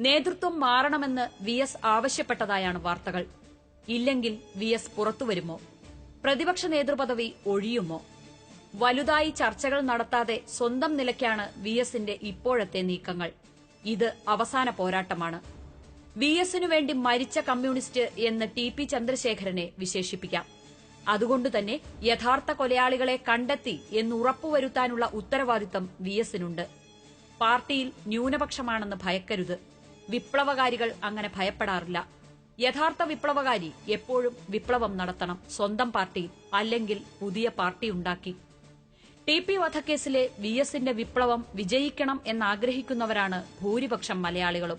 നേതൃത്വം മാറണമെന്ന് V S ആവശ്യപ്പെട്ടതായാണ് വാർത്തകൾ. ഇല്ലെങ്കിൽ വി എസ് പുറത്തുവരുമോ? പ്രതിപക്ഷ നേതൃപദവി ഒഴിയുമോ? വലുതായി ചർച്ചകൾ നടത്താതെ സ്വന്തം നിലയ്ക്കാണ് വി എസിന്റെ ഇപ്പോഴത്തെ നീക്കങ്ങൾ. ഇത് അവസാന പോരാട്ടമാണ്. വി എസിനു വേണ്ടി മരിച്ച കമ്മ്യൂണിസ്റ്റ് എന്ന് ടി പി ചന്ദ്രശേഖരനെ വിശേഷിപ്പിക്കാം. അതുകൊണ്ടുതന്നെ യഥാർത്ഥ കൊലയാളികളെ കണ്ടെത്തി എന്ന് ഉറപ്പുവരുത്താനുള്ള ഉത്തരവാദിത്തം വി എസിനുണ്ട്. പാർട്ടിയിൽ ന്യൂനപക്ഷമാണെന്ന് ഭയക്കരുത്. വിപ്ലവകാരികൾ അങ്ങനെ ഭയപ്പെടാറില്ല. യഥാർത്ഥ വിപ്ലവകാരി എപ്പോഴും വിപ്ലവം നടത്തണം. സ്വന്തം പാർട്ടി അല്ലെങ്കിൽ പുതിയ പാർട്ടി ഉണ്ടാക്കി. ടി പി വധക്കേസിലെ വി എസിന്റെ വിപ്ലവം വിജയിക്കണം എന്നാഗ്രഹിക്കുന്നവരാണ് ഭൂരിപക്ഷം മലയാളികളും.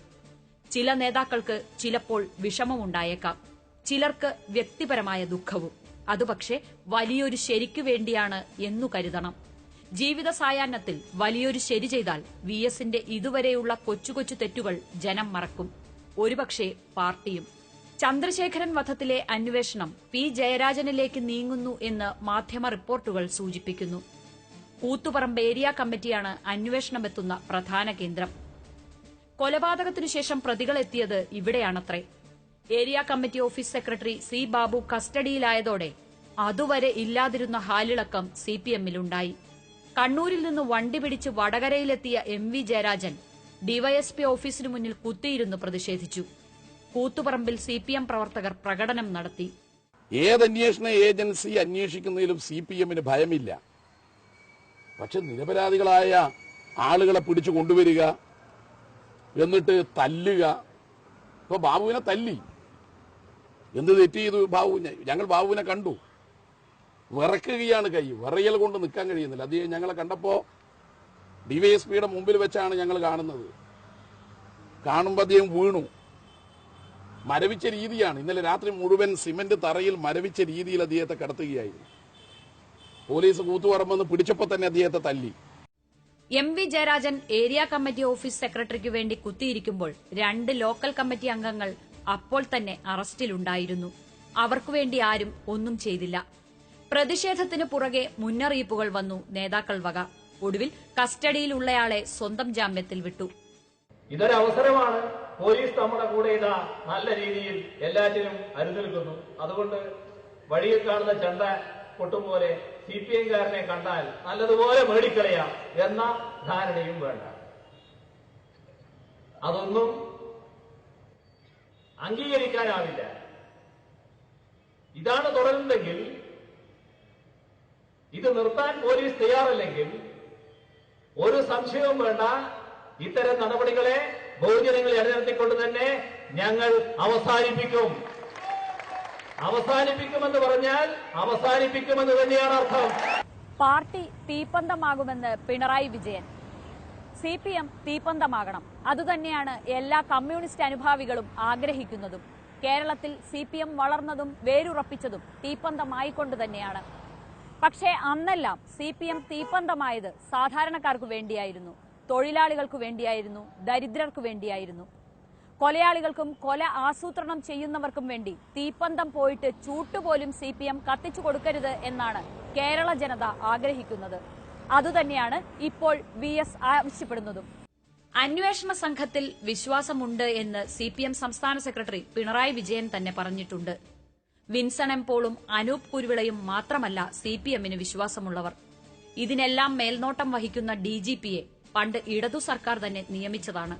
ചില നേതാക്കൾക്ക് ചിലപ്പോൾ വിഷമമുണ്ടായേക്കാം. ചിലർക്ക് വ്യക്തിപരമായ ദുഃഖവും. അതുപക്ഷെ വലിയൊരു ശരിക്കു വേണ്ടിയാണ് എന്നു കരുതണം. ജീവിത സായാഹ്നത്തിൽ വലിയൊരു ശരി ചെയ്താൽ വി എസിന്റെ ഇതുവരെയുള്ള കൊച്ചു കൊച്ചു തെറ്റുകൾ ജനം മറക്കും. ഒരുപക്ഷെ പാർട്ടിയും. ചന്ദ്രശേഖരൻ വധത്തിലെ അന്വേഷണം പി ജയരാജനിലേക്ക് നീങ്ങുന്നു എന്ന് മാധ്യമ റിപ്പോർട്ടുകൾ സൂചിപ്പിക്കുന്നു. കൂത്തുപറമ്പ് ഏരിയ കമ്മിറ്റിയാണ് അന്വേഷണമെത്തുന്ന പ്രധാന കേന്ദ്രം. കൊലപാതകത്തിനുശേഷം പ്രതികളെത്തിയത് ഇവിടെയാണത്രേ. Area committee office secretary C Babu കസ്റ്റഡിയിലായതോടെ അതുവരെ ഇല്ലാതിരുന്ന ഹാലിളക്കം സി പി എമ്മിലുണ്ടായി. കണ്ണൂരിൽ നിന്ന് വണ്ടി പിടിച്ച് വടകരയിലെത്തിയ എം വി ജയരാജൻ ഡിവൈഎസ്പി ഓഫീസിനു മുന്നിൽ കുത്തിയിരുന്നു പ്രതിഷേധിച്ചു. കൂത്തുപറമ്പിൽ സി പി എം പ്രവർത്തകർ പ്രകടനം നടത്തി. ഏത് അന്വേഷണ ഏജൻസി അന്വേഷിക്കുന്നതിലും സി പി എമ്മിന് ഭയമില്ല. പക്ഷെ നിരപരാധികളായ ആളുകളെ പിടിച്ചു കൊണ്ടുവരിക എന്നിട്ട് തല്ലുക. ഇപ്പൊ ബാബുവിനെ തല്ലി. എന്ത് തെറ്റ് ചെയ്തു ബാബുവിനെ? ഞങ്ങൾ ബാബുവിനെ കണ്ടു. വിറക്കുകയാണ് കൈ. വിറയൽ കൊണ്ട് നിൽക്കാൻ കഴിയുന്നില്ല. അത് ഞങ്ങളെ കണ്ടപ്പോ ഡിവൈഎസ്പിയുടെ മുമ്പിൽ വെച്ചാണ് ഞങ്ങൾ കാണുന്നത്. കാണുമ്പോൾ അദ്ദേഹം വീണു. മരവിച്ച രീതിയാണ്. ഇന്നലെ രാത്രി മുഴുവൻ സിമന്റ് തറയിൽ മരവിച്ച രീതിയിൽ അദ്ദേഹത്തെ കടത്തുകയായിരുന്നു പോലീസ് കൂത്തുപറമ്പെന്ന് പിടിച്ചപ്പോൾ തന്നെ അദ്ദേഹത്തെ തല്ലി. M V Jayarajan area committee office സെക്രട്ടറിക്ക് വേണ്ടി കുത്തിയിരിക്കുമ്പോൾ രണ്ട് ലോക്കൽ കമ്മിറ്റി അംഗങ്ങൾ അപ്പോൾ തന്നെ അറസ്റ്റിലുണ്ടായിരുന്നു. അവർക്കുവേണ്ടി ആരും ഒന്നും ചെയ്തില്ല. പ്രതിഷേധത്തിന് പുറകെ മുന്നറിയിപ്പുകൾ വന്നു നേതാക്കൾ വക. ഒടുവിൽ കസ്റ്റഡിയിലുള്ളയാളെ സ്വന്തം ജാമ്യത്തിൽ വിട്ടു. ഇതൊരവസരമാണ് പോലീസ് നമ്മുടെ കൂടെ ഇതാ നല്ല രീതിയിൽ എല്ലാറ്റിനും അരുതെടുക്കുന്നു അതുകൊണ്ട് വഴിയിൽ കാണുന്ന ചണ്ട പൊട്ടും പോലെ സി പി എംകാരനെ കണ്ടാൽ നല്ലതുപോലെ മേടിക്കളയാം എന്ന ധാരണയും വേണ്ട. അതൊന്നും അംഗീകരിക്കാനാവില്ല. ഇതാണ് തുടരുന്നതെങ്കിൽ ഇത് നിർത്താൻ പോലീസ് തയ്യാറല്ലെങ്കിൽ ഒരു സംശയവും വേണ്ട. ഇത്തരം നടപടികളെ ബഹുജനങ്ങളെ ഇടനിർത്തിക്കൊണ്ട് തന്നെ ഞങ്ങൾ അവസാനിപ്പിക്കും. അവസാനിപ്പിക്കുമെന്ന് പറഞ്ഞാൽ അവസാനിപ്പിക്കുമെന്ന് തന്നെയാണ് അർത്ഥം. Party തീപ്പന്തമാകുമെന്ന് Pinarayi Vijayan. C P M തീപ്പന്തമാകണം. അതുതന്നെയാണ് എല്ലാ കമ്മ്യൂണിസ്റ്റ് അനുഭാവികളും ആഗ്രഹിക്കുന്നതും. കേരളത്തിൽ സി പി എം വളർന്നതും വേരുറപ്പിച്ചതും തീപ്പന്തമായിക്കൊണ്ട് തന്നെയാണ്. പക്ഷേ അന്നെല്ലാം സി പി എം തീപ്പന്തമായത് സാധാരണക്കാർക്ക് വേണ്ടിയായിരുന്നു. തൊഴിലാളികൾക്ക് വേണ്ടിയായിരുന്നു. ദരിദ്രർക്ക് വേണ്ടിയായിരുന്നു. കൊലയാളികൾക്കും കൊല ആസൂത്രണം ചെയ്യുന്നവർക്കും വേണ്ടി തീപ്പന്തം പോയിട്ട് ചൂട്ടുപോലും സി പി എം കത്തിച്ചു കൊടുക്കരുത് എന്നാണ് കേരള ജനത ആഗ്രഹിക്കുന്നത്. അതുതന്നെയാണ് ഇപ്പോൾ വി എസ് ആവശ്യപ്പെടുന്നതും. അന്വേഷണ സംഘത്തിൽ വിശ്വാസമുണ്ട് എന്ന് സി പി എം സംസ്ഥാന സെക്രട്ടറി പിണറായി വിജയൻ തന്നെ പറഞ്ഞിട്ടുണ്ട്. വിൻസൺ എം പോളും അനൂപ് കുരുവിളയും മാത്രമല്ല സി പി എമ്മിന് വിശ്വാസമുള്ളവർ. ഇതിനെല്ലാം മേൽനോട്ടം വഹിക്കുന്ന ഡിജിപിയെ പണ്ട് ഇടതു സർക്കാർ തന്നെ നിയമിച്ചതാണ്.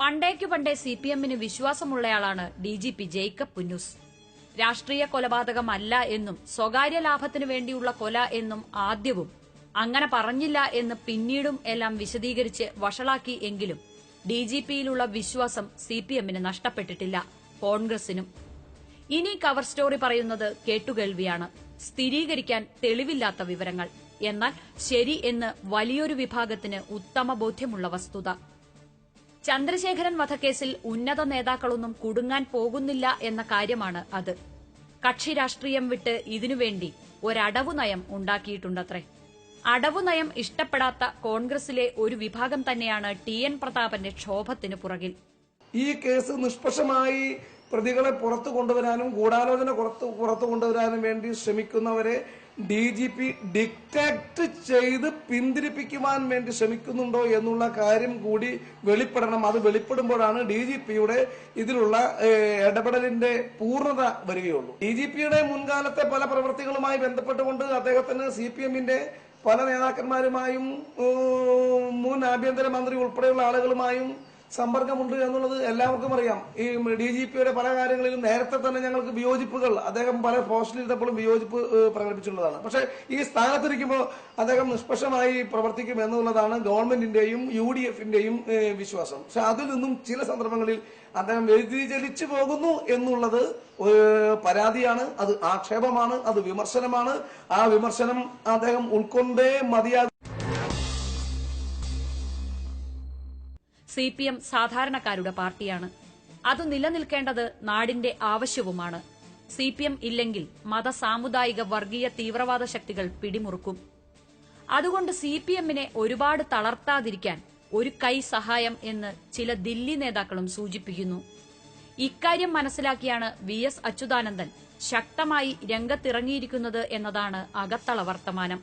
പണ്ടേക്കു പണ്ടേ സി പി എമ്മിന് വിശ്വാസമുള്ളയാളാണ് ഡിജിപി ജേക്കബ് പുന്നൂസ് രാഷ്ട്രീയ കൊലപാതകമല്ല എന്നും സ്വകാര്യ ലാഭത്തിനു വേണ്ടിയുള്ള കൊല എന്നും ആദ്യവും അങ്ങനെ പറഞ്ഞില്ല എന്ന് പിന്നീടും എല്ലാം വിശദീകരിച്ച് വഷളാക്കി എങ്കിലും ഡി ജി പിയിലുള്ള വിശ്വാസം സി പി എമ്മിന് നഷ്ടപ്പെട്ടിട്ടില്ല കോൺഗ്രസിനും. ഇനി കവർ സ്റ്റോറി പറയുന്നത് കേട്ടുകേൾവിയാണ്. സ്ഥിരീകരിക്കാൻ തെളിവില്ലാത്ത വിവരങ്ങൾ. എന്നാൽ ശരി എന്ന് വലിയൊരു വിഭാഗത്തിന് ഉത്തമ ബോധ്യമുള്ള വസ്തുത. ചന്ദ്രശേഖരൻ വധക്കേസിൽ ഉന്നത നേതാക്കളൊന്നും കുടുങ്ങാൻ പോകുന്നില്ല എന്ന കാര്യമാണ് അത്. കക്ഷി രാഷ്ട്രീയം വിട്ട് ഇതിനുവേണ്ടി ഒരടവു നയം ഉണ്ടാക്കിയിട്ടുണ്ടത്രേ. അടവു നയം ഇഷ്ടപ്പെടാത്ത കോൺഗ്രസിലെ ഒരു വിഭാഗം തന്നെയാണ് ടി എൻ പ്രതാപന്റെ ക്ഷോഭത്തിന് പുറകിൽ. ഈ കേസ് നിഷ്പക്ഷമായി പ്രതികളെ പുറത്തു കൊണ്ടുവരാനും ഗൂഢാലോചന പുറത്തു പുറത്തു കൊണ്ടുവരാനും വേണ്ടി ശ്രമിക്കുന്നവരെ ഡി ജി പി ഡിക്റ്റാക്ട് ചെയ്ത് പിന്തിരിപ്പിക്കുവാൻ വേണ്ടി ശ്രമിക്കുന്നുണ്ടോ എന്നുള്ള കാര്യം കൂടി വെളിപ്പെടണം. അത് വെളിപ്പെടുമ്പോഴാണ് ഡി ജി പിയുടെ ഇതിലുള്ള ഇടപെടലിന്റെ പൂർണത വരികയുള്ളൂ. ഡി ജി പിയുടെ മുൻകാലത്തെ പല പ്രവൃത്തികളുമായി ബന്ധപ്പെട്ടുകൊണ്ട് അദ്ദേഹത്തിന് സി പി എമ്മിന്റെ പല നേതാക്കന്മാരുമായും മുൻ ആഭ്യന്തരമന്ത്രി ഉൾപ്പെടെയുള്ള ആളുകളുമായും സമ്പർക്കമുണ്ട് എന്നുള്ളത് എല്ലാവർക്കും അറിയാം. ഈ ഡി ജി പിയുടെ പല കാര്യങ്ങളിലും നേരത്തെ തന്നെ ഞങ്ങൾക്ക് വിയോജിപ്പുകൾ അദ്ദേഹം പല പോസ്റ്റിൽ ഇരുന്നപ്പോഴും വിയോജിപ്പ് പ്രകടിപ്പിച്ചിട്ടുള്ളതാണ്. പക്ഷേ ഈ സ്ഥാനത്തിരിക്കുമ്പോൾ അദ്ദേഹം നിഷ്പക്ഷമായി പ്രവർത്തിക്കും എന്നുള്ളതാണ് ഗവൺമെന്റിന്റെയും യു ഡി എഫിന്റെയും വിശ്വാസം. പക്ഷെ അതിൽ നിന്നും ചില സന്ദർഭങ്ങളിൽ അദ്ദേഹം വ്യതിചലിച്ചു പോകുന്നു എന്നുള്ളത് പരാതിയാണ് അത് ആക്ഷേപമാണ് അത് വിമർശനമാണ്. ആ വിമർശനം അദ്ദേഹം ഉൾക്കൊണ്ടേ മതിയാകും സി പി എം സാധാരണക്കാരുടെ പാർട്ടിയാണ്. അത് നിലനിൽക്കേണ്ടത് നാടിന്റെ ആവശ്യവുമാണ്. സി പി എം ഇല്ലെങ്കിൽ മത സാമുദായിക വർഗീയ തീവ്രവാദ ശക്തികൾ പിടിമുറുക്കും. അതുകൊണ്ട് സി പി എമ്മിനെ ഒരുപാട് തളർത്താതിരിക്കാൻ ഒരു കൈ സഹായം എന്ന് ചില ദില്ലി നേതാക്കളും സൂചിപ്പിക്കുന്നു. ഇക്കാര്യം മനസ്സിലാക്കിയാണ് വി എസ് അച്യുതാനന്ദൻ ശക്തമായി രംഗത്തിറങ്ങിയിരിക്കുന്നത് എന്നതാണ് അകത്തള വർത്തമാനം.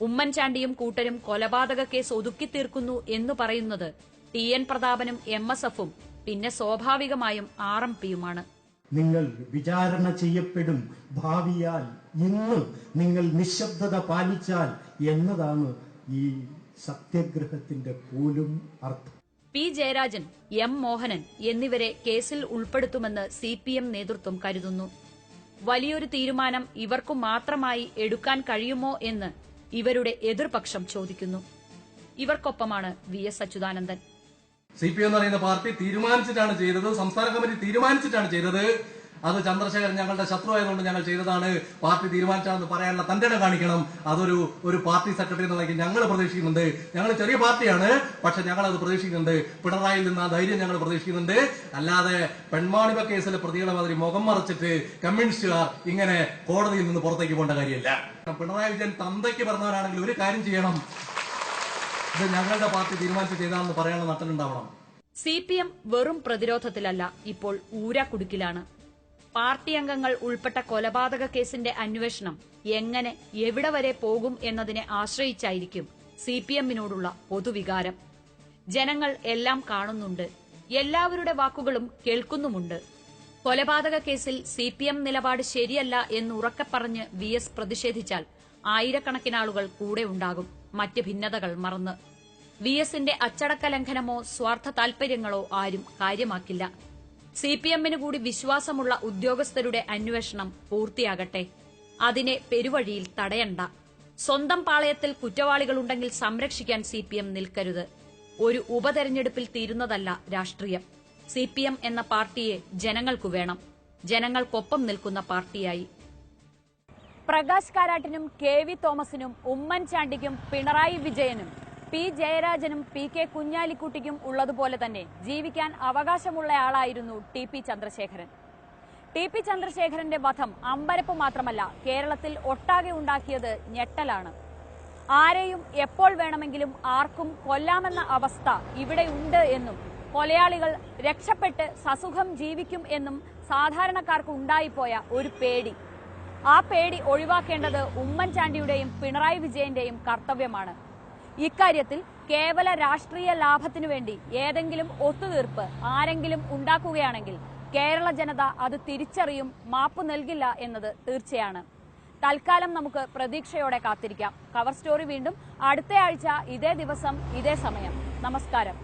ഉമ്മൻചാണ്ടിയും കൂട്ടരും കൊലപാതക കേസ് ഒതുക്കിത്തീർക്കുന്നു എന്ന് പറയുന്നത് ടി എൻ പ്രതാപനും എം എസ് എഫും പിന്നെ സ്വാഭാവികമായും ആർ എം പിയുമാണ്. നിങ്ങൾ വിചാരണ ചെയ്യപ്പെടും ഭാവിയാൽ ഇന്ന് നിങ്ങൾ നിശബ്ദത പാലിച്ചാൽ എന്നതാണ് ഈ സത്യഗ്രഹത്തിന്റെ പോലും അർത്ഥം. പി ജയരാജൻ എം മോഹനൻ എന്നിവരെ കേസിൽ ഉൾപ്പെടുത്തുമെന്ന് സി പി എം നേതൃത്വം കരുതുന്നു. വലിയൊരു തീരുമാനം ഇവർക്കു മാത്രമായി എടുക്കാൻ കഴിയുമോ എന്ന് ഇവരുടെ എതിർപക്ഷം ചോദിക്കുന്നു. ഇവർക്കൊപ്പമാണ് V S Achuthanandan. C P എന്ന് പറയുന്ന പാർട്ടി തീരുമാനിച്ചിട്ടാണ് ചെയ്തത് സംസ്ഥാന കമ്മിറ്റി തീരുമാനിച്ചിട്ടാണ് ചെയ്തത്. അത് ചന്ദ്രശേഖരൻ ഞങ്ങളുടെ ശത്രു ആയതുകൊണ്ട് ഞങ്ങൾ ചെയ്തതാണ്. പാർട്ടി തീരുമാനിച്ചാണെന്ന് പറയാനുള്ള തന്റെ കാണിക്കണം. അതൊരു ഒരു പാർട്ടി സെക്രട്ടറി എന്നുള്ള ഞങ്ങൾ പ്രതീക്ഷിക്കുന്നുണ്ട്. ഞങ്ങൾ ചെറിയ പാർട്ടിയാണ് പക്ഷെ ഞങ്ങൾ അത് പ്രതീക്ഷിക്കുന്നുണ്ട്. പിണറായിൽ നിന്ന് ആ ധൈര്യം ഞങ്ങൾ പ്രതീക്ഷിക്കുന്നുണ്ട്. അല്ലാതെ പെൺമാണിപ കേസിലെ പ്രതികളെ മാതിരി മുഖം മറച്ചിട്ട് കമ്മ്യൂണിസ്റ്റുകാർ ഇങ്ങനെ കോടതിയിൽ നിന്ന് പുറത്തേക്ക് പോകേണ്ട കാര്യമല്ല. പിണറായി വിജയൻ തന്തയ്ക്ക് പറഞ്ഞവരാണെങ്കിൽ ഒരു കാര്യം ചെയ്യണം. ഞങ്ങളുടെ പാർട്ടി തീരുമാനിച്ച് ചെയ്താണെന്ന് പറയാനുള്ള നട്ടലുണ്ടാവണം സി പി എം വെറും പ്രതിരോധത്തിലല്ല ഇപ്പോൾ ഊരാക്കുടുക്കിലാണ്. പാർട്ടി അംഗങ്ങൾ ഉൾപ്പെട്ട കൊലപാതക കേസിന്റെ അന്വേഷണം എങ്ങനെ എവിടെ വരെ പോകും എന്നതിനെ ആശ്രയിച്ചായിരിക്കും സി പി എമ്മിനോടുള്ള പൊതുവികാരം. ജനങ്ങൾ എല്ലാം കാണുന്നുണ്ട് എല്ലാവരുടെ വാക്കുകളും കേൾക്കുന്നുമുണ്ട്. കൊലപാതക കേസിൽ സി പി എം നിലപാട് ശരിയല്ല എന്നുറക്കെ പറഞ്ഞ് വി എസ് പ്രതിഷേധിച്ചാൽ ആയിരക്കണക്കിനാളുകൾ കൂടെ ഉണ്ടാകും. മറ്റ് ഭിന്നതകൾ മറന്ന്. വി എസിന്റെ അച്ചടക്ക ലംഘനമോ സ്വാർത്ഥ താൽപര്യങ്ങളോ ആരും കാര്യമാക്കില്ല. സി പി എമ്മിന് കൂടി വിശ്വാസമുള്ള ഉദ്യോഗസ്ഥരുടെ അന്വേഷണം പൂർത്തിയാകട്ടെ. അതിനെ പെരുവഴിയിൽ തടയണ്ട. സ്വന്തം പാളയത്തിൽ കുറ്റവാളികളുണ്ടെങ്കിൽ സംരക്ഷിക്കാൻ സി പി എം നിൽക്കരുത്. ഒരു ഉപതെരഞ്ഞെടുപ്പിൽ തീരുന്നതല്ല രാഷ്ട്രീയം. സി പി എം എന്ന പാർട്ടിയെ ജനങ്ങൾക്കു വേണം. ജനങ്ങൾക്കൊപ്പം നിൽക്കുന്ന പാർട്ടിയായി പ്രകാശ് കാരാട്ടിനും കെ വി തോമസിനും ഉമ്മൻചാണ്ടിക്കും പിണറായി വിജയനും പി ജയരാജനും പി കെ കുഞ്ഞാലിക്കുട്ടിക്കും ഉള്ളതുപോലെ തന്നെ ജീവിക്കാൻ അവകാശമുള്ളയാളായിരുന്നു T P Chandrasekharan. T P ചന്ദ്രശേഖരന്റെ വധം അമ്പരപ്പ് മാത്രമല്ല കേരളത്തിൽ ഒട്ടാകെ ഉണ്ടാക്കിയത് ഞെട്ടലാണ്. ആരെയും എപ്പോൾ വേണമെങ്കിലും ആർക്കും കൊല്ലാമെന്ന അവസ്ഥ ഇവിടെയുണ്ട് എന്നും കൊലയാളികൾ രക്ഷപ്പെട്ട് സസുഖം ജീവിക്കും എന്നും സാധാരണക്കാർക്ക് ഉണ്ടായിപ്പോയ ഒരു പേടി. ആ പേടി ഒഴിവാക്കേണ്ടത് ഉമ്മൻചാണ്ടിയുടെയും പിണറായി വിജയന്റെയും കർത്തവ്യമാണ്. ഇക്കാര്യത്തിൽ കേവല രാഷ്ട്രീയ ലാഭത്തിനു വേണ്ടി ഏതെങ്കിലും ഒത്തുതീർപ്പ് ആരെങ്കിലും ഉണ്ടാക്കുകയാണെങ്കിൽ കേരള ജനത അത് തിരിച്ചറിയും മാപ്പ് നൽകില്ല എന്നത് തീർച്ചയാണ്. തൽക്കാലം നമുക്ക് പ്രതീക്ഷയോടെ കാത്തിരിക്കാം. കവർ സ്റ്റോറി വീണ്ടും അടുത്തയാഴ്ച ഇതേ ദിവസം ഇതേ സമയം. നമസ്കാരം.